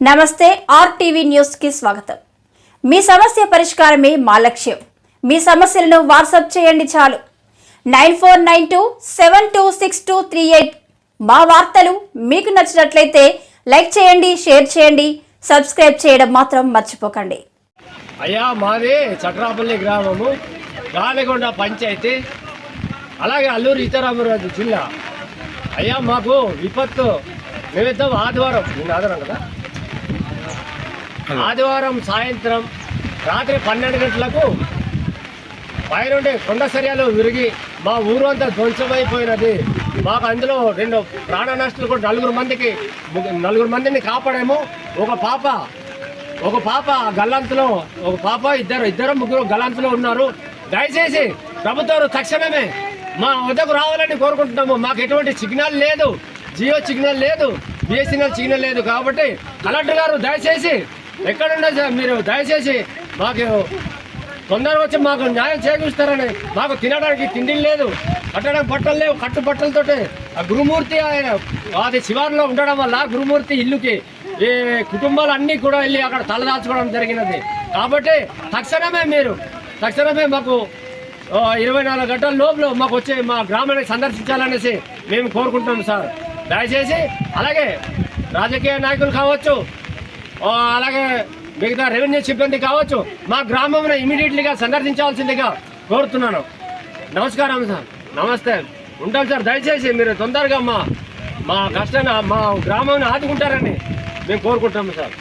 నమస్తే ఆర్టీవీ న్యూస్కి స్వాగతం. మీ సమస్య పరిష్కారమే మా లక్ష్యం. మీ సమస్యలను వాట్సాప్ చేయండి చాలు. Nine four nine two seven two six two three eight మా వార్తలు మీకు నచ్చినట్లయితే లైక్ చేయండి షేర్ చేయండి సబ్స్క్రైబ్ చేయడం మాత్రం మర్చిపోకండి. అయ్యా మాది చట్రాపల్లి గ్రామము గాలిగొండ పంచాయతీ అలాగే అల్లూరు ఇతరామరాజు జిల్లా. అయ్యా మాకు విపత్తు నిమిత్తం ఆదివారం నేను ఆదివారం కదా? ఆదివారం సాయంత్రం రాత్రి పన్నెండు గంటలకు పైనుండి కొండ సర్యాలు విరిగి మా ఊరు అంతా ధ్వంసమైపోయినది మాకు అందులో రెండు ప్రాణ నష్టాలు కూడా నలుగురు మందికి నలుగురు మందిని కాపాడాము. ఒక పాప ఒక పాప గల్లంతులో ఒక పాప ఇద్దరు ఇద్దరు ముగ్గురు గల్లంతలో ఉన్నారు. దయచేసి ప్రభుత్వం తక్షణమే మా వద్దకు రావాలని కోరుకుంటున్నాము. మాకు ఎటువంటి సిగ్నల్ లేదు. జియో సిగ్నల్ లేదు. బిఎస్ఎన్ఎల్ సిగ్నల్ లేదు కాబట్టి కలెక్టర్ గారు దయచేసి ఎక్కడున్నా సార్ మీరు దయచేసి మాకు తొందరగా వచ్చి మాకు న్యాయం చేకూరుస్తారని మాకు తినడానికి తిండి లేదు కట్టడానికి బట్టలు లేవు కట్టు బట్టలతోటి. ఆ గురుమూర్తి ఆయన అది శివారులో ఉండడం వల్ల గురుమూర్తి ఇల్లుకి ఈ కుటుంబాలు అన్నీ కూడా వెళ్ళి అక్కడ తలదాచుకోవడం జరిగినది. కాబట్టి తక్షణమే మీరు తక్షణమే మాకు ఇరవై నాలుగు గంటల లోపల మాకు వచ్చి మా గ్రామాన్ని సందర్శించాలనేసి మేము కోరుకుంటున్నాం సార్. దయచేసి అలాగే రాజకీయ నాయకులు కావచ్చు అలాగే మిగతా రెవెన్యూ సిబ్బంది కావచ్చు మా గ్రామంలో ఇమీడియట్లీగా సందర్శించాల్సిందిగా కోరుతున్నాను. నమస్కారం సార్. నమస్తే. ఉంటాను సార్ దయచేసి మీరు తొందరగా మా మా కష్టాన్ని మా గ్రామాన్ని ఆదుకుంటారని మేము కోరుకుంటాము సార్.